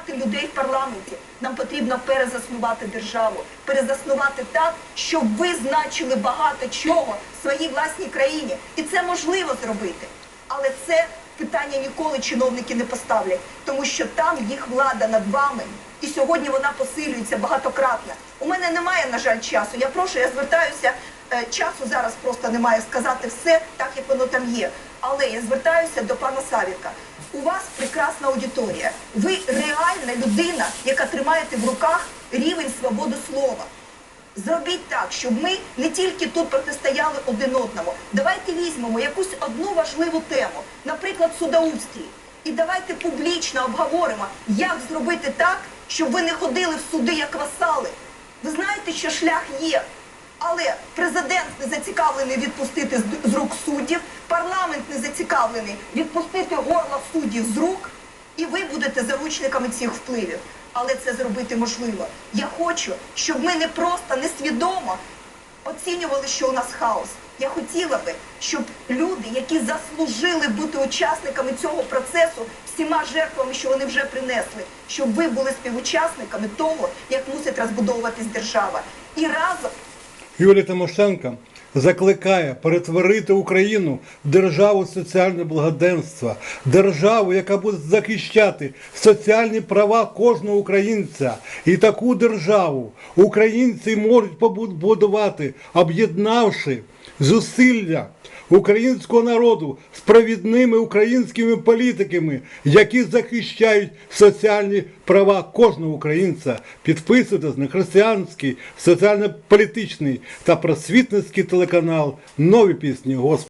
переконати людей в парламенті. Нам потрібно перезаснувати державу, перезаснувати так, щоб ви значили багато чого в своїй власній країні. І це можливо зробити. Але це питання ніколи чиновники не поставлять, тому що там їх влада над вами. І сьогодні вона посилюється багатократно. У мене немає, на жаль, часу. Я прошу, я звертаюся. Е, Часу зараз просто немає сказати все так, як воно там є. Але я звертаюся до пана Савіка. У вас прекрасна аудиторія. Ви реальна людина, яка тримаєте в руках рівень свободи слова. Зробіть так, щоб ми не тільки тут протистояли один одному. Давайте візьмемо якусь одну важливу тему, наприклад, судоустрій. І давайте публічно обговоримо, як зробити так, щоб ви не ходили в суди як васали. Ви знаєте, що шлях є. Але президент не зацікавлений відпустити з- рук суддів, парламент не зацікавлений відпустити горло суддів з рук, і ви будете заручниками цих впливів. Але це зробити можливо. Я хочу, щоб ми не просто несвідомо оцінювали, що у нас хаос. Я хотіла би, щоб люди, які заслужили бути учасниками цього процесу, всіма жертвами, що вони вже принесли, щоб ви були співучасниками того, як мусить розбудовуватись держава. І разом Юлія Тимошенко закликає перетворити Україну в державу соціального благоденства, державу, яка буде захищати соціальні права кожного українця. І таку державу українці можуть побудувати, об'єднавши зусилля українського народу з провідними українськими політиками, які захищають соціальні права кожного українця. Підписуйтесь на християнський, соціально-політичний та просвітницький телеканал Нові пісні Господа.